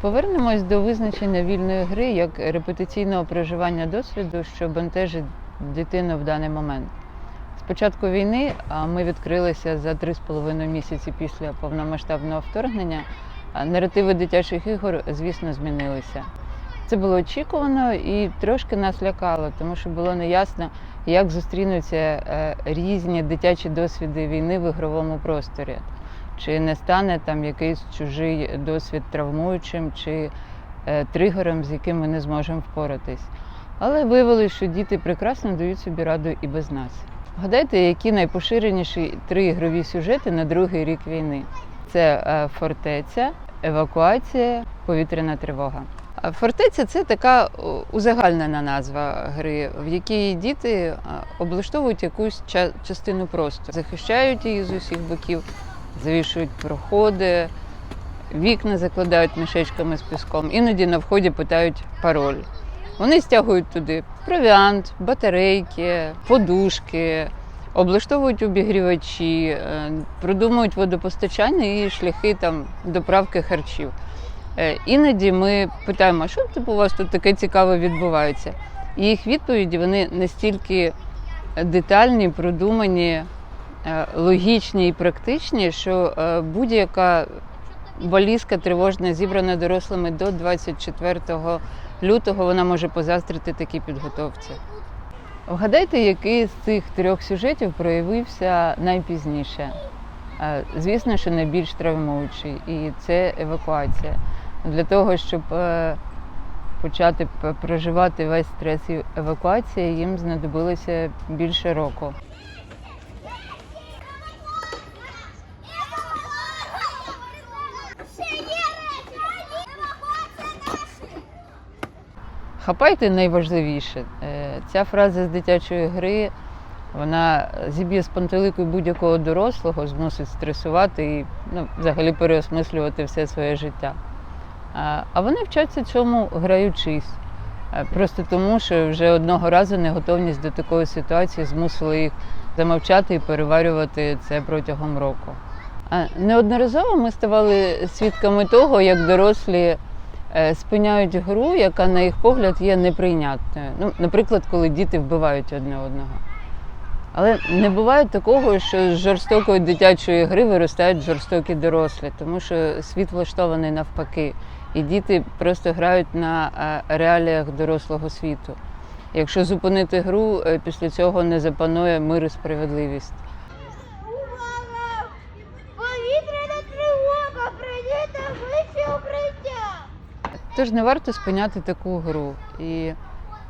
Повернемось до визначення вільної гри як репетиційного проживання досвіду, що бентежить дитину в даний момент. З початку війни ми відкрилися за 3,5 місяці після повномасштабного вторгнення. Наративи дитячих ігор, звісно, змінилися. Це було очікувано і трошки нас лякало, тому що було неясно, як зустрінуться е, різні дитячі досвіди війни в ігровому просторі. Чи не стане там якийсь чужий досвід травмуючим чи е, тригером, з яким ми не зможемо впоратись. Але виявилося, що діти прекрасно дають собі раду і без нас. Гадайте, які найпоширеніші три ігрові сюжети на другий рік війни: це е, фортеця, евакуація, повітряна тривога. А Фортеця це така узагальнена назва гри, в якій діти облаштовують якусь ча- частину простору, захищають її з усіх боків, завішують проходи, вікна закладають мішечками з піском, іноді на вході питають пароль. Вони стягують туди провіант, батарейки, подушки, облаштовують обігрівачі, е, продумують водопостачання і шляхи там доправки харчів. Е, Іноді ми питаємо, що типу, у вас тут таке цікаве відбувається? І їх відповіді вони настільки детальні, продумані, логічні і практичні, що е, будь-яка валізка тривожна, зібрана дорослими до 24 лютого, вона може позастрити такій підготовці. Вгадайте, який з цих трьох сюжетів проявився найпізніше. Е, Звісно, що найбільш травмуючий, і це евакуація. Для того, щоб е, почати проживати весь стрес евакуації, їм знадобилося більше року. Хапайте найважливіше. Е, Ця фраза з дитячої гри вона зіб'є з пантелику будь-якого дорослого, змусить стресувати і ну, взагалі переосмислювати все своє життя. А- вони вчаться цьому граючись. Е, Просто тому, що вже одного разу неготовність до такої ситуації змусила їх замовчати і переварювати це протягом року. Неодноразово ми ставали свідками того, як дорослі спиняють гру, яка, на їх погляд, є неприйнятною. Ну, наприклад, коли діти вбивають одне одного. Але не буває такого, що з жорстокої дитячої гри виростають жорстокі дорослі, тому що світ влаштований навпаки. І діти просто грають на е, реаліях дорослого світу. Якщо зупинити гру, е, після цього не запанує мир і справедливість. Увага! Повітряна тривога! Прийдіть на вище укриття! Тож не варто спиняти таку гру. І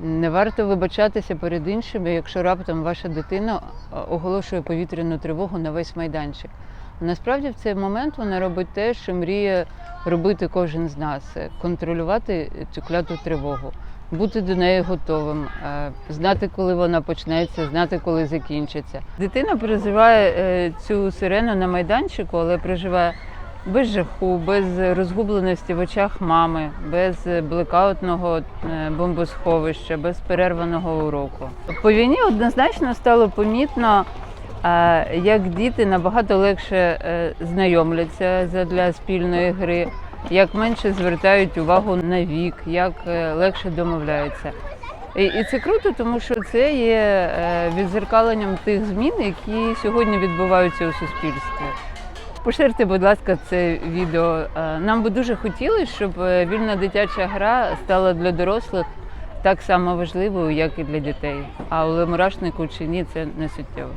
не варто вибачатися перед іншими, якщо раптом ваша дитина е, оголошує повітряну тривогу на весь майданчик. Насправді в цей момент вона робить те, що мріє робити кожен з нас контролювати цю кляту тривогу, бути до неї готовим, е, знати, коли вона почнеться, знати, коли закінчиться. Дитина переживає е, цю сирену на майданчику, але переживає без жаху, без розгубленості в очах мами, без блекаутного е, бомбосховища, без перерваного уроку. По війні однозначно стало помітно, е, як діти набагато легше е, знайомляться для спільної гри, як менше звертають увагу на вік, як легше домовляються. І, це круто, тому що це є відзеркаленням тих змін, які сьогодні відбуваються у суспільстві. Поширте, будь ласка, це відео. Е, Нам би дуже хотілося, щоб е, вільна дитяча гра стала для дорослих так само важливою, як і для дітей. А у мурашнику чи ні, це не суттєво.